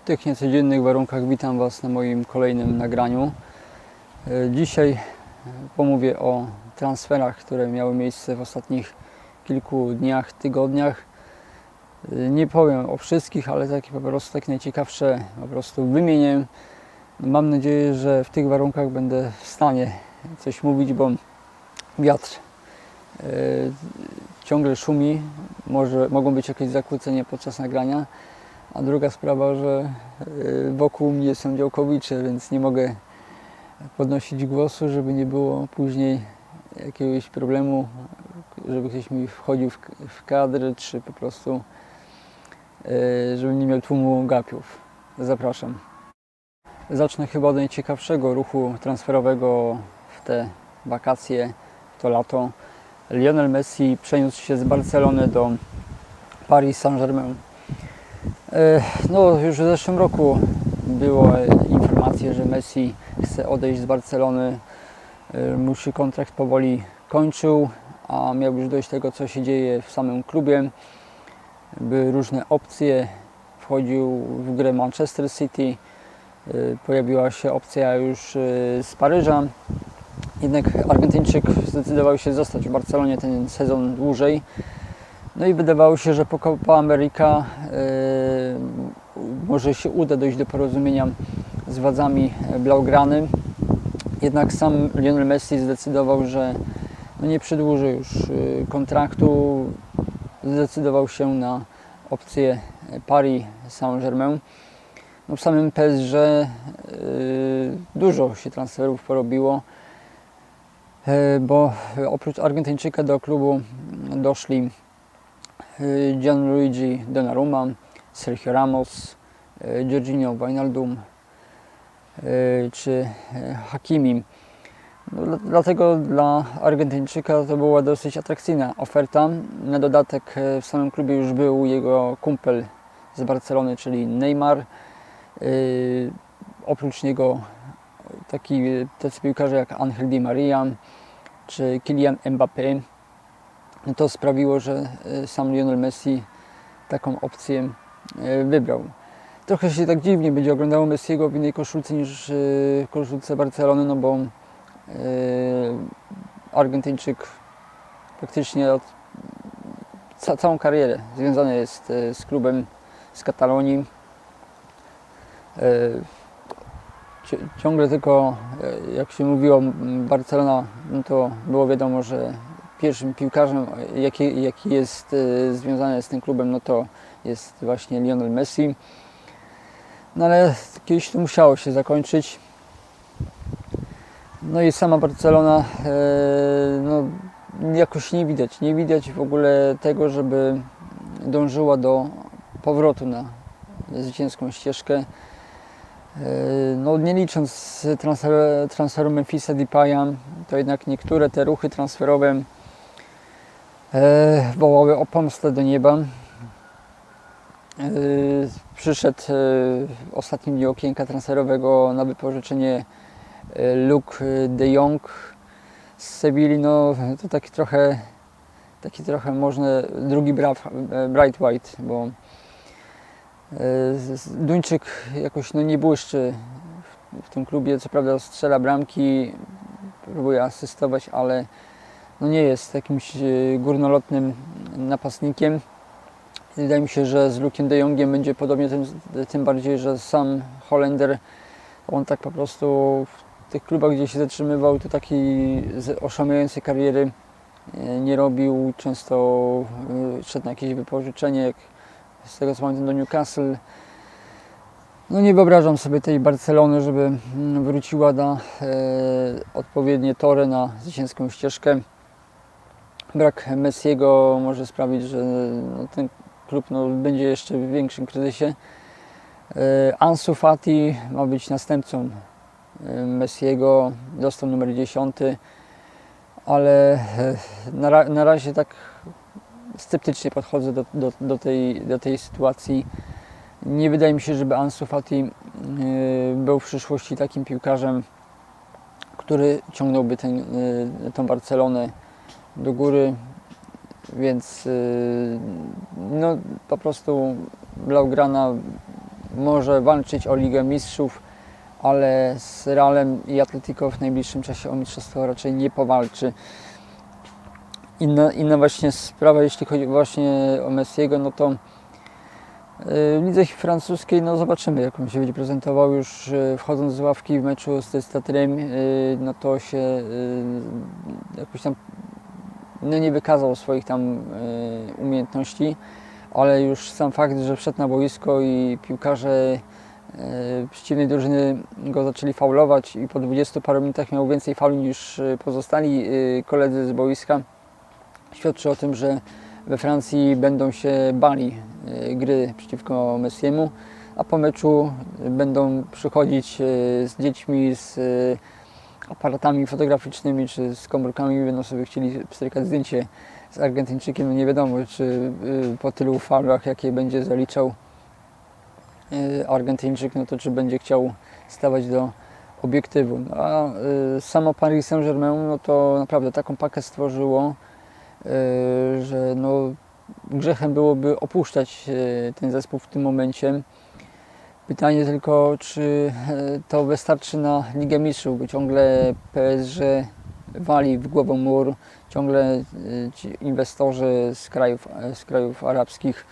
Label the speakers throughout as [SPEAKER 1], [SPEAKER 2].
[SPEAKER 1] W tych niecodziennych warunkach witam Was na moim kolejnym nagraniu. E, Dzisiaj e, pomówię o transferach, które miały miejsce w ostatnich kilku dniach, tygodniach. E, Nie powiem o wszystkich, ale takie po prostu takie najciekawsze po prostu wymienię. Mam nadzieję, że w tych warunkach będę w stanie coś mówić, bo wiatr ciągle szumi, może, mogą być jakieś zakłócenia podczas nagrania. A druga sprawa, że y, wokół mnie są działkowicze, więc nie mogę podnosić głosu, żeby nie było później jakiegoś problemu, żeby ktoś mi wchodził w, kadr, czy po prostu y, żebym nie miał tłumu gapiów. Zapraszam. Zacznę chyba od najciekawszego ruchu transferowego w te wakacje, to lato. Lionel Messi przeniósł się z Barcelony do Paris Saint-Germain. E, No, już w zeszłym roku było informacje, że Messi chce odejść z Barcelony. E, Mu się kontrakt powoli kończył, a miał już dojść do tego, co się dzieje w samym klubie. Były różne opcje. Wchodził w grę Manchester City. E, Pojawiła się opcja już z Paryża. Jednak Argentyńczyk zdecydował się zostać w Barcelonie ten sezon dłużej. No i wydawało się, że po Copa America yy, może się uda dojść do porozumienia z władzami Blaugrany. Jednak sam Lionel Messi zdecydował, że no nie przedłuży już yy, kontraktu. Zdecydował się na opcję Paris Saint-Germain. No w samym PSG yy, dużo się transferów porobiło, bo oprócz Argentyńczyka do klubu doszli y, Gianluigi Donnarumma, Sergio Ramos, y, Jorginho Wijnaldum y, czy y, Hakimi. No, dla- dlatego dla Argentyńczyka to była dosyć atrakcyjna oferta. Na dodatek y, w samym klubie już był jego kumpel z Barcelony, czyli Neymar. Y, Oprócz niego taki, tacy piłkarze jak Angel Di Maria czy Kylian Mbappé to sprawiło, że e, sam Lionel Messi taką opcję e, wybrał. Trochę się tak dziwnie będzie oglądało Messiego w innej koszulce niż e, koszulce Barcelony, no bo Argentyńczyk praktycznie od, ca, całą karierę związany jest z klubem z Katalonii. Ci- Ciągle tylko, jak się mówiło, Barcelona, no to było wiadomo, że pierwszym piłkarzem, jaki, jaki jest e, związany z tym klubem, no to jest właśnie Lionel Messi. No ale kiedyś to musiało się zakończyć. No i sama Barcelona, e, no jakoś nie widać, nie widać w ogóle tego, żeby dążyła do powrotu na zwycięską ścieżkę. E, No, nie licząc transfer, transferu Memphisa Depaya, to jednak niektóre te ruchy transferowe wołały o pomstę do nieba. E, przyszedł e, w ostatnim dniu okienka transferowego na wypożyczenie e, Luke de Jong z Sewilli. No, to taki trochę, taki trochę można drugi e, Bright White, bo e, Duńczyk jakoś no, nie błyszczy w tym klubie. Co prawda strzela bramki, próbuje asystować, ale no nie jest jakimś e, górnolotnym napastnikiem. Wydaje mi się, że z Lukiem de Jongiem będzie podobnie, tym, tym bardziej, że sam Holender, on tak po prostu w tych klubach, gdzie się zatrzymywał, to takiej oszałamiającej kariery e, nie robił. Często e, szedł na jakieś wypożyczenie, jak z tego co pamiętam do Newcastle. No nie wyobrażam sobie tej Barcelony, żeby mm, wróciła na e, odpowiednie tory, na zwycięską ścieżkę. Brak Messiego może sprawić, że no, ten klub no, będzie jeszcze w większym kryzysie. E, Ansu Fati ma być następcą e, Messiego, dostał numer 10, ale e, na, na razie tak sceptycznie podchodzę do, do, do, tej, do tej sytuacji. Nie wydaje mi się, żeby Ansu Fati był w przyszłości takim piłkarzem, który ciągnąłby ten, tą Barcelonę do góry. Więc yy, no, po prostu Blaugrana może walczyć o Ligę Mistrzów, ale z Realem i Atletico w najbliższym czasie o mistrzostwo raczej nie powalczy. Inna, inna właśnie sprawa, jeśli chodzi właśnie o Messiego, no to w lidze francuskiej no zobaczymy jak on się będzie prezentował już y, wchodząc z ławki w meczu z Testatyrem no to się y, jakoś tam no nie wykazał swoich tam y, umiejętności ale już sam fakt, że wszedł na boisko i piłkarze przeciwnej drużyny go zaczęli faulować i po 20 paru minutach miał więcej fauli niż pozostali koledzy z boiska świadczy o tym, że we Francji będą się bali gry przeciwko Messiemu, a po meczu będą przychodzić z dziećmi, z aparatami fotograficznymi czy z komórkami będą sobie chcieli strykać zdjęcie z Argentyńczykiem. No nie wiadomo, czy po tylu faulach, jakie będzie zaliczał Argentyńczyk, no to czy będzie chciał stawać do obiektywu. No, a samo Paris Saint-Germain, no to naprawdę taką pakę stworzyło, że no, grzechem byłoby opuszczać ten zespół w tym momencie. Pytanie tylko, czy e, to wystarczy na Ligę Mistrzów, bo ciągle PSG wali w głowę mur, ciągle ci inwestorzy z krajów, z krajów arabskich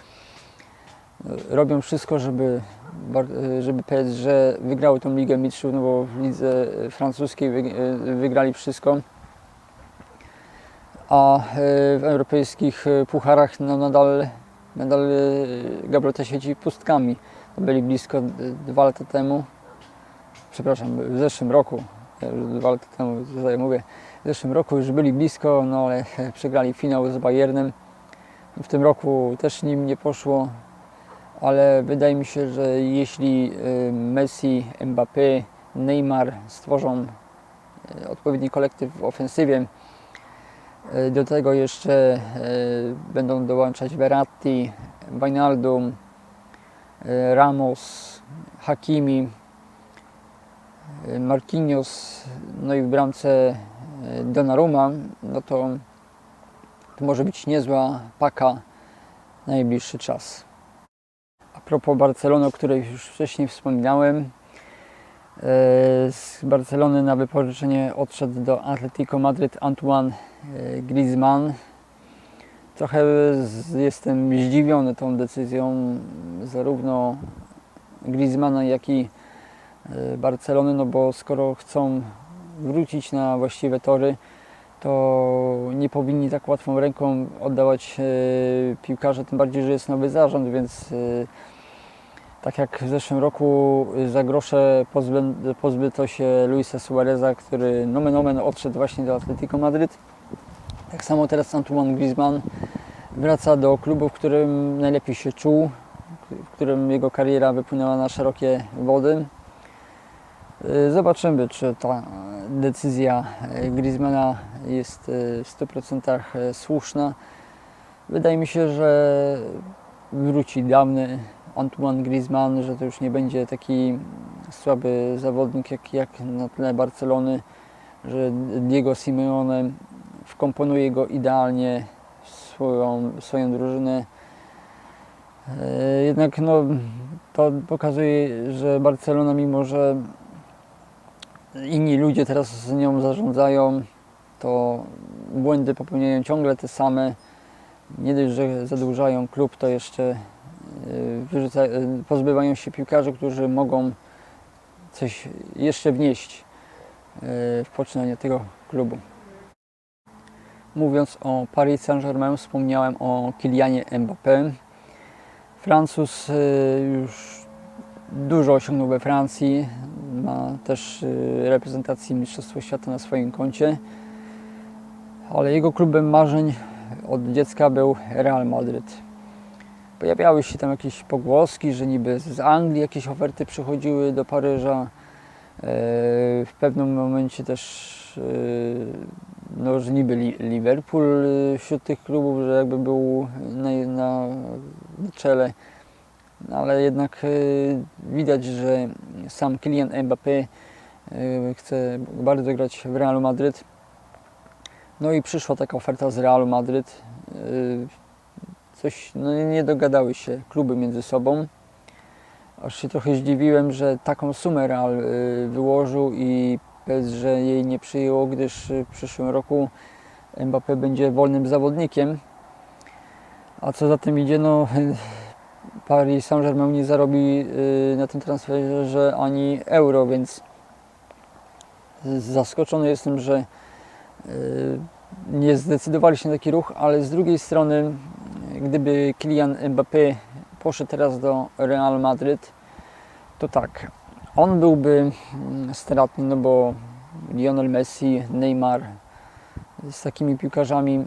[SPEAKER 1] robią wszystko, żeby, żeby PSG wygrały tą Ligę Mistrzów, no bo w lidze francuskiej wygrali wszystko a e, w europejskich e, pucharach no, nadal, nadal e, gablota świeci pustkami. Byli blisko dwa lata temu, przepraszam, w zeszłym roku, dwa lata temu tutaj mówię, w zeszłym roku już byli blisko, no ale przegrali finał z Bayernem. W tym roku też nim nie poszło, ale wydaje mi się, że jeśli Messi, Mbappé, Neymar stworzą odpowiedni kolektyw w ofensywie, E, do tego jeszcze będą dołączać Verratti, Wijnaldum, Ramos, Hakimi, Marquinhos, no i w bramce Donnarumma, no to, to może być niezła paka na najbliższy czas. A propos Barcelony, o której już wcześniej wspominałem, z Barcelony na wypożyczenie odszedł do Atletico Madryt Antoine E, Griezmann. Trochę jestem zdziwiony tą decyzją zarówno Griezmana, jak i e, Barcelony, no bo skoro chcą wrócić na właściwe tory, to nie powinni tak łatwą ręką oddawać e, piłkarza, tym bardziej, że jest nowy zarząd, więc tak jak w zeszłym roku za grosze pozbyto się Luisa Suareza, który nomen omen odszedł właśnie do Atletico Madryt. Tak samo teraz Antoine Griezmann wraca do klubu, w którym najlepiej się czuł, w którym jego kariera wypłynęła na szerokie wody. Y, zobaczymy, czy ta decyzja Griezmana jest y, w 100% słuszna. Wydaje mi się, że wróci dawny Antoine Griezmann, że to już nie będzie taki słaby zawodnik jak, jak na tle Barcelony, że Diego Simeone wkomponuje go idealnie w swoją, swoją drużynę. E, jednak no, to pokazuje, że Barcelona, mimo że inni ludzie teraz z nią zarządzają, to błędy popełniają ciągle te same. Nie dość, że zadłużają klub, to jeszcze e, wyrzuca, e, pozbywają się piłkarzy, którzy mogą coś jeszcze wnieść w poczynanie tego klubu. Mówiąc o Paris Saint-Germain wspomniałem o Kylianie Mbappé. Francuz y, już dużo osiągnął we Francji, ma też y, reprezentację Mistrzostwa Świata na swoim koncie, ale jego klubem marzeń od dziecka był Real Madryt. Pojawiały się tam jakieś pogłoski, że niby z Anglii jakieś oferty przychodziły do Paryża. E, w pewnym momencie też e, no, że niby Liverpool e, wśród tych klubów, że jakby był na, na czele, no, ale jednak widać, że sam Kylian Mbappé chce bardzo grać w Realu Madryt. No i przyszła taka oferta z Realu Madryt. Coś, no nie dogadały się kluby między sobą. aż się trochę zdziwiłem, że taką sumę Real y, wyłożył i PSG jej nie przyjęło, gdyż w przyszłym roku Mbappé będzie wolnym zawodnikiem. A co za tym idzie, no Paris Saint-Germain nie zarobi y, na tym transferze ani euro, więc zaskoczony jestem, że y, nie zdecydowali się na taki ruch, ale z drugiej strony, gdyby Kylian Mbappé poszedł teraz do Real Madryt, to tak, on byłby mm, stratny, no bo Lionel Messi, Neymar, z takimi piłkarzami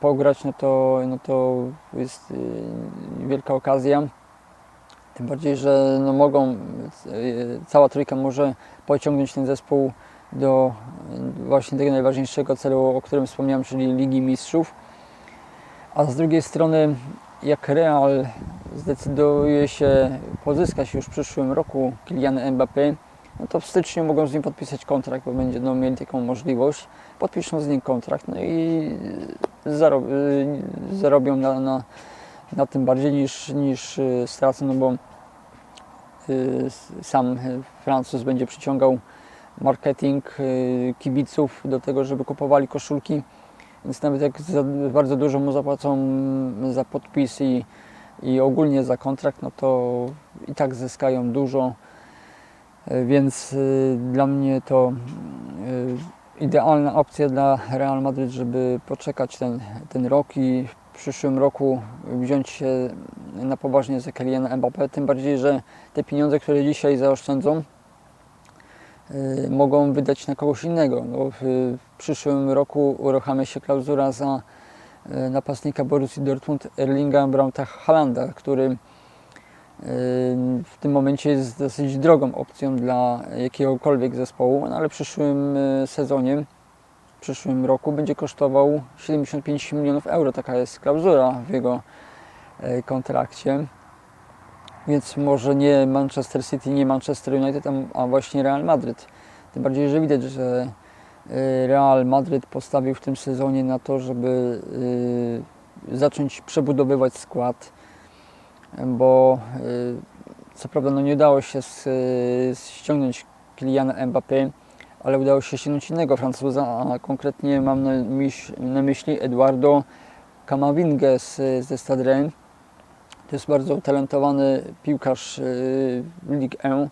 [SPEAKER 1] pograć, no to, no to jest y, wielka okazja. Tym bardziej, że no mogą, y, cała trójka może pociągnąć ten zespół do y, właśnie tego najważniejszego celu, o którym wspomniałem, czyli Ligi Mistrzów. A z drugiej strony, jak Real zdecyduje się pozyskać już w przyszłym roku Kylian Mbappé, no to w styczniu mogą z nim podpisać kontrakt, bo będzie no, mieli taką możliwość. Podpiszą z nim kontrakt, no i zarob, y, zarobią na, na, na tym bardziej niż, niż y, stracą, no bo y, sam Francuz będzie przyciągał marketing kibiców do tego, żeby kupowali koszulki. Więc nawet jak bardzo dużo mu zapłacą za podpis i, i ogólnie za kontrakt, no to i tak zyskają dużo. Więc y, dla mnie to y, idealna opcja dla Real Madryt, żeby poczekać ten, ten rok i w przyszłym roku wziąć się na poważnie za Kyliana Mbappé, tym bardziej, że te pieniądze, które dzisiaj zaoszczędzą, mogą wydać na kogoś innego. No, w przyszłym roku uruchamia się klauzura za napastnika Borussii Dortmund Erlinga Braunta Halanda, który w tym momencie jest dosyć drogą opcją dla jakiegokolwiek zespołu, no ale w przyszłym e, sezonie, w przyszłym roku będzie kosztował 75 milionów euro. Taka jest klauzura w jego e, kontrakcie. Więc może nie Manchester City, nie Manchester United, a właśnie Real Madryt. Tym bardziej, że widać, że e, Real Madryt postawił w tym sezonie na to, żeby zacząć przebudowywać skład bo y, co prawda no nie udało się ściągnąć Kyliana Mbappé, ale udało się ściągnąć innego Francuza, a konkretnie mam na, myśl, na myśli Eduardo Camavinga z, ze Stade Rennes. To jest bardzo utalentowany piłkarz y, Ligue 1.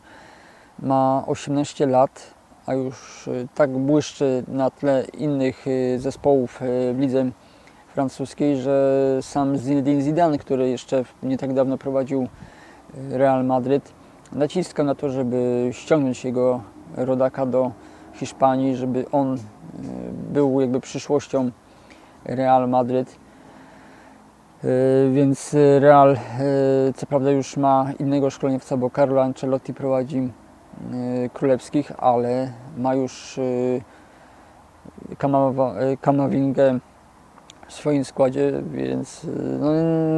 [SPEAKER 1] Ma 18 lat, a już y, tak błyszczy na tle innych zespołów w lidze francuskiej, że sam Zinedine Zidane, który jeszcze nie tak dawno prowadził Real Madryt, naciska na to, żeby ściągnąć jego rodaka do Hiszpanii, żeby on był jakby przyszłością Real Madryt. Więc Real co prawda już ma innego szkoleniowca, bo Carlo Ancelotti prowadzi królewskich, ale ma już Kamawingę w swoim składzie, więc no,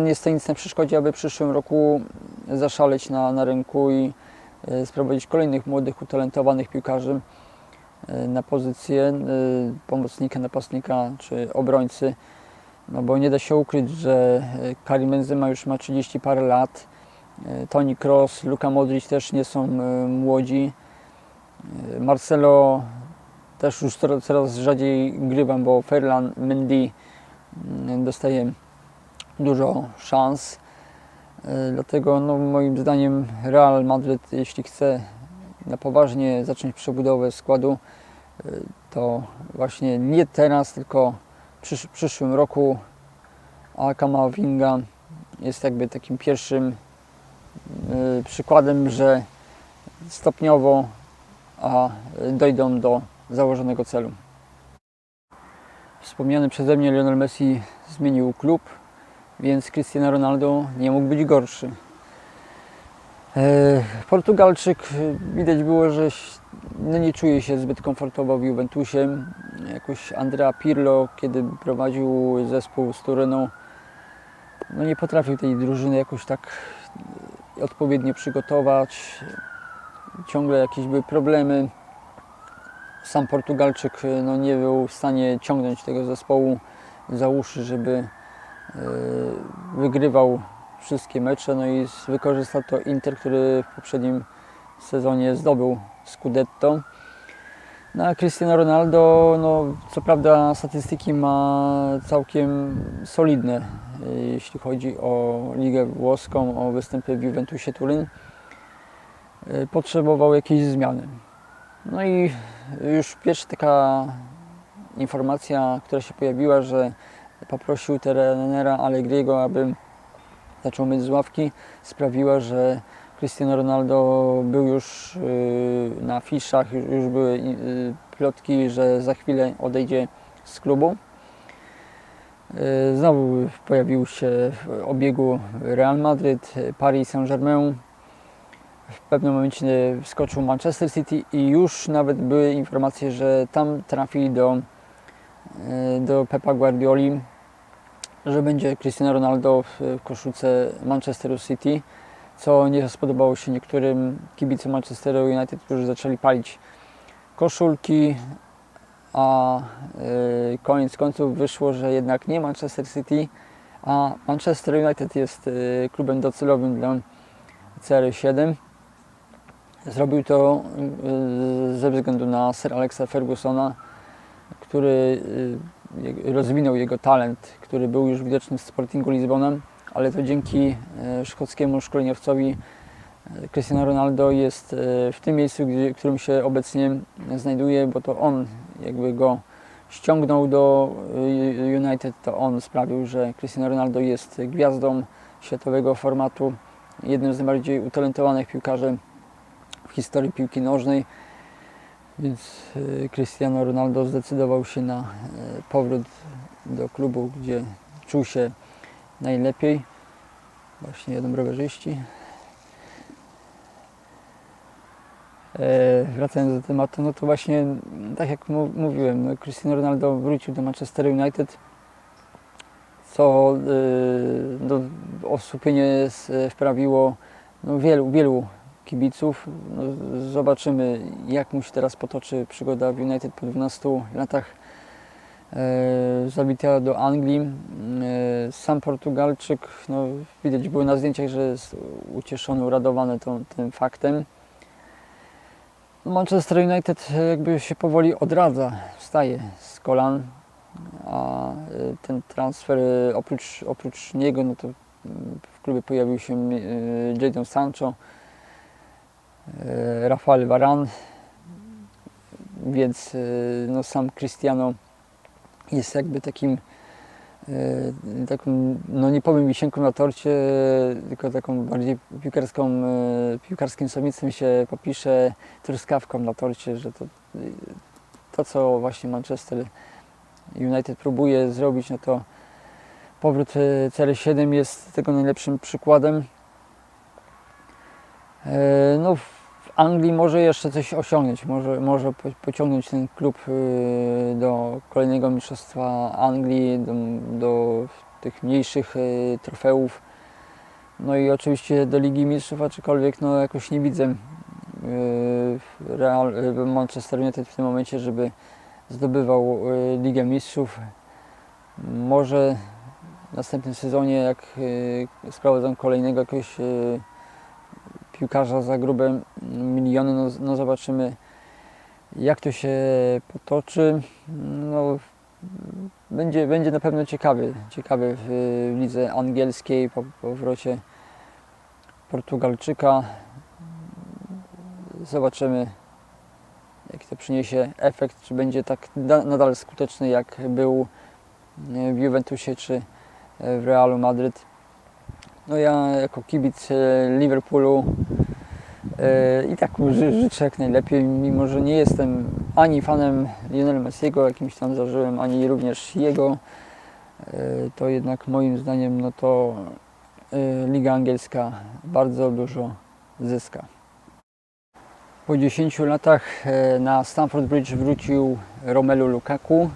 [SPEAKER 1] nie stoi nic na przeszkodzie, aby w przyszłym roku zaszaleć na, na rynku i e, sprowadzić kolejnych młodych, utalentowanych piłkarzy e, na pozycję e, pomocnika, napastnika czy obrońcy. No bo nie da się ukryć, że Karim Benzema już ma 30 parę lat, Toni Kroos, Luka Modric też nie są młodzi. Marcelo też już coraz rzadziej grywam, bo Ferland, Mendy Mm, dostaje dużo szans. E, dlatego no, moim zdaniem Real Madrid, jeśli chce na poważnie zacząć przebudowę składu, e, to właśnie nie teraz, tylko w przyszłym roku a Kamavinga jest jakby takim pierwszym e, przykładem, że stopniowo a dojdą do założonego celu. Wspomniany przeze mnie Lionel Messi zmienił klub, więc Cristiano Ronaldo nie mógł być gorszy. E, Portugalczyk widać było, że no nie czuje się zbyt komfortowo w Juventusie. Jakoś Andrea Pirlo, kiedy prowadził zespół z Turyną, no nie potrafił tej drużyny jakoś tak odpowiednio przygotować. Ciągle jakieś były problemy sam Portugalczyk e, no, nie był w stanie ciągnąć tego zespołu za uszy, żeby e, wygrywał wszystkie mecze, no i wykorzystał to Inter, który w poprzednim sezonie zdobył Scudetto. No a Cristiano Ronaldo, no co prawda statystyki ma całkiem solidne, jeśli chodzi o ligę włoską, o występy w Juventusie Turyn. Y, Potrzebował jakiejś zmiany. No i już pierwsza taka informacja, która się pojawiła, że poprosił trenera Allegriego, aby zaczął myć z ławki, sprawiła, że Cristiano Ronaldo był już y, na fiszach, już, były y, plotki, że za chwilę odejdzie z klubu. Y, Znowu pojawił się w obiegu Real Madryd, Paris Saint-Germain. W pewnym momencie wskoczył Manchester City i już nawet były informacje, że tam trafili do, y, do Pepa Guardioli, że będzie Cristiano Ronaldo w koszulce Manchesteru City co nie spodobało się niektórym kibicom Manchesteru United, którzy zaczęli palić koszulki, a y, koniec końców wyszło, że jednak nie Manchester City, a Manchester United jest y, klubem docelowym dla CR7. Zrobił to y, ze względu na Sir Alexa Fergusona, który rozwinął jego talent, który był już widoczny w Sportingu Lizbonem ale to dzięki szkockiemu szkoleniowcowi Cristiano Ronaldo jest w tym miejscu, w którym się obecnie znajduje, bo to on jakby go ściągnął do United, to on sprawił, że Cristiano Ronaldo jest gwiazdą światowego formatu, jednym z najbardziej utalentowanych piłkarzy w historii piłki nożnej. Więc Cristiano Ronaldo zdecydował się na powrót do klubu, gdzie czuł się najlepiej. Właśnie jadą rowerzyści. E, wracając do tematu, no to właśnie tak jak mówiłem, no Cristiano Ronaldo wrócił do Manchester United, co e, no, osłupienie wprawiło no, wielu, wielu kibiców. No, zobaczymy, jak mu się teraz potoczy przygoda w United po 12 latach E, do Anglii. E, sam Portugalczyk, no, widać było na zdjęciach, że jest ucieszony, uradowany tą, tym faktem. Manchester United jakby się powoli odradza, wstaje z kolan, a e, ten transfer oprócz, oprócz niego, no to w klubie pojawił się Jadon Sancho, Rafael Varane, więc no, sam Cristiano jest jakby takim e, taką, no nie powiem wisienką na torcie, tylko taką bardziej piłkarską, e, piłkarskim samicem się popisze truskawką na torcie, że to, to co właśnie Manchester United próbuje zrobić, no to powrót e, CR7 jest tego najlepszym przykładem. No, Anglii może jeszcze coś osiągnąć, może, może pociągnąć ten klub y, do kolejnego mistrzostwa Anglii, do, do tych mniejszych y, trofeów. No i oczywiście do Ligi Mistrzów, aczkolwiek no jakoś nie widzę y, Real, Manchester United w tym momencie, żeby zdobywał Ligę Mistrzów. Może w następnym sezonie, jak sprowadzą kolejnego jakiegoś piłkarza za grube miliony, no, no zobaczymy jak to się potoczy. No, będzie, będzie na pewno ciekawy, ciekawy w, w lidze angielskiej po powrocie Portugalczyka. Zobaczymy jaki to przyniesie efekt, czy będzie tak nadal skuteczny jak był w Juventusie czy w Realu Madryt. No ja jako kibic e, Liverpoolu e, i tak życzę jak najlepiej, mimo że nie jestem ani fanem Lionel Messiego, jakimś tam zażyłem, ani również jego, e, to jednak moim zdaniem no to Liga Angielska bardzo dużo zyska. Po 10 latach na Stamford Bridge wrócił Romelu Lukaku,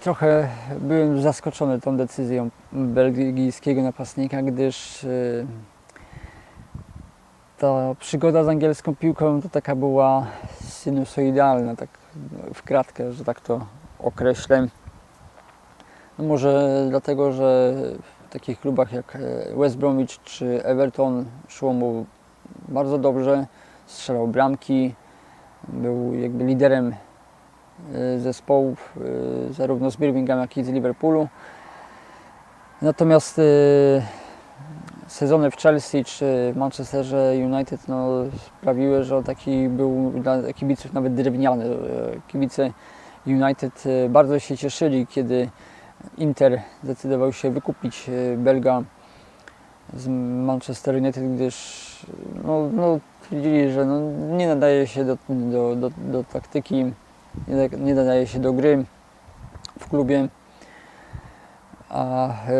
[SPEAKER 1] trochę byłem zaskoczony tą decyzją belgijskiego napastnika, gdyż e, ta przygoda z angielską piłką to taka była sinusoidalna, tak w kratkę, że tak to określę. No może dlatego, że w takich klubach jak e, West Bromwich czy Everton szło mu bardzo dobrze, strzelał bramki, był jakby liderem zespołów e, zarówno z Birmingham, jak i z Liverpoolu. Natomiast e, sezony w Chelsea czy Manchesterze United no, sprawiły, że taki był dla kibiców nawet drewniany. Kibice United bardzo się cieszyli, kiedy Inter zdecydował się wykupić Belga z Manchester United, gdyż no, no, twierdzili, że no, nie nadaje się do, do, do, do taktyki, nie, da- nie nadaje się do gry w klubie. A e,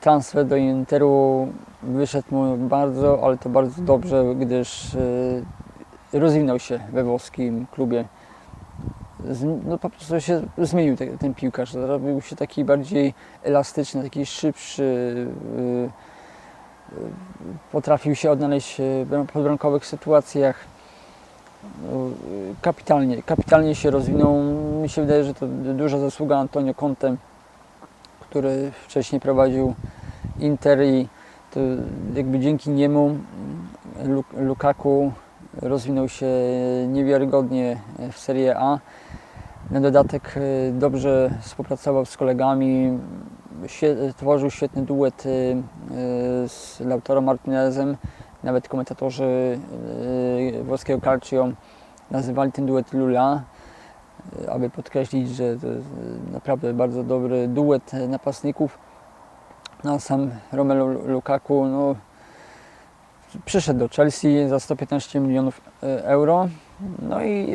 [SPEAKER 1] transfer do Interu wyszedł mu bardzo, ale to bardzo dobrze, gdyż e, rozwinął się we włoskim klubie. No po prostu się zmienił te, ten piłkarz, zrobił się taki bardziej elastyczny, taki szybszy. e, potrafił się odnaleźć w bram- podbramkowych sytuacjach. No, Kapitalnie, kapitalnie się rozwinął. Mi się wydaje, że to duża zasługa Antonio Conte, który wcześniej prowadził Inter i to jakby dzięki niemu Lu- Lukaku rozwinął się niewiarygodnie w Serie A. Na dodatek e, dobrze współpracował z kolegami, tworzył świetny duet e, z Lautaro Martinezem. Nawet komentatorzy e, włoskiego Calcio nazywali ten duet Lula, e, aby podkreślić, że to jest e, naprawdę bardzo dobry duet napastników. No, sam Romelu Lukaku no, przyszedł do Chelsea za 115 milionów euro. No i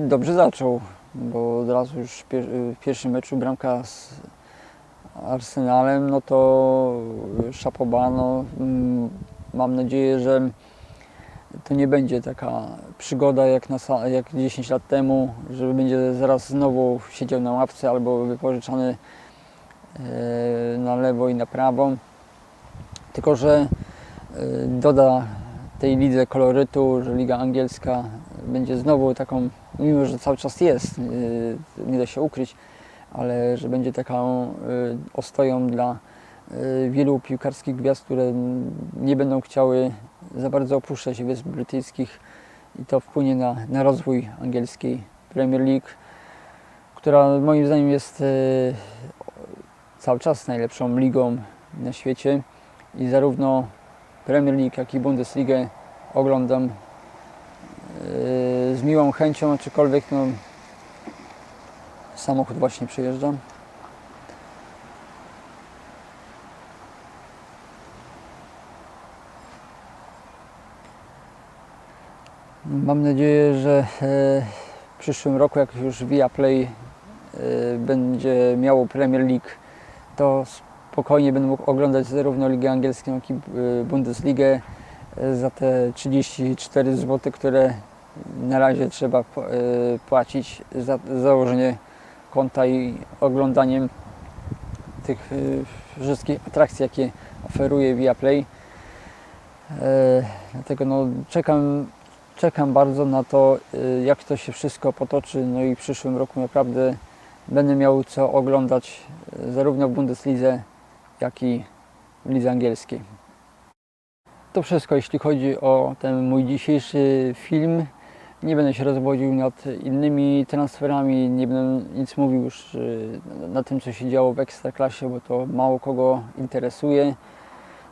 [SPEAKER 1] dobrze zaczął, bo od razu już w pier- w pierwszym meczu bramka z Arsenalem, no to szapoba, no, mm, mam nadzieję, że to nie będzie taka przygoda jak, na, jak 10 lat temu, że będzie zaraz znowu siedział na ławce albo wypożyczany e, na lewo i na prawo. Tylko, że e, doda tej lidze kolorytu, że Liga Angielska będzie znowu taką, mimo że cały czas jest, e, nie da się ukryć, ale że będzie taką ostoją dla wielu piłkarskich gwiazd, które nie będą chciały za bardzo opuszczać Wysp Brytyjskich i to wpłynie na, na rozwój angielskiej Premier League, która moim zdaniem jest e, cały czas najlepszą ligą na świecie i zarówno Premier League, jak i Bundesligę oglądam e, z miłą chęcią, aczkolwiek no, samochód właśnie przyjeżdża. Mam nadzieję, że e, w przyszłym roku, jak już Viaplay e, będzie miało Premier League, to spokojnie będę mógł oglądać zarówno Ligę Angielską, jak i e, Bundesligę za te 34 zł, które na razie trzeba płacić za założenie konta i oglądaniem tych wszystkich atrakcji, jakie oferuje Viaplay. Dlatego no, czekam, czekam bardzo na to, e, jak to się wszystko potoczy. No i w przyszłym roku naprawdę będę miał co oglądać e, zarówno w Bundeslidze, jak i w lidze angielskiej. To wszystko, jeśli chodzi o ten mój dzisiejszy film. Nie będę się rozwodził nad innymi transferami, nie będę nic mówił już y, na tym, co się działo w Ekstraklasie, bo to mało kogo interesuje.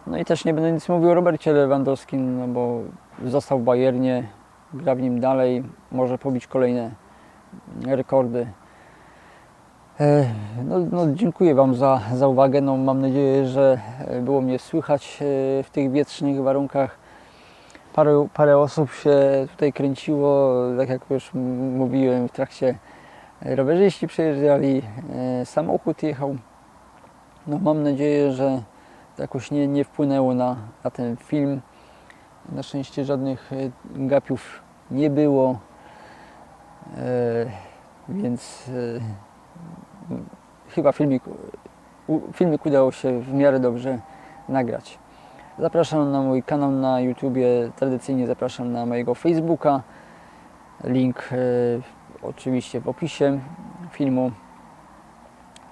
[SPEAKER 1] No i też nie będę nic mówił o Robercie Lewandowskim, no bo został w Bayernie, gra w nim dalej, może pobić kolejne rekordy. E, No, no, dziękuję Wam za, za uwagę. No, mam nadzieję, że było mnie słychać e, w tych wietrznych warunkach. Parę, parę osób się tutaj kręciło, tak jak już mówiłem, w trakcie rowerzyści przejeżdżali, e, samochód jechał. No, mam nadzieję, że to jakoś nie, nie wpłynęło na, na ten film. Na szczęście żadnych e, gapiów nie było, e, więc e, chyba filmik, filmik udało się w miarę dobrze nagrać. Zapraszam na mój kanał na YouTubie, tradycyjnie zapraszam na mojego Facebooka. Link oczywiście w opisie filmu.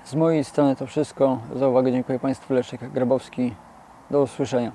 [SPEAKER 1] Z mojej strony to wszystko. Za uwagę dziękuję Państwu. Leszek Grabowski. Do usłyszenia.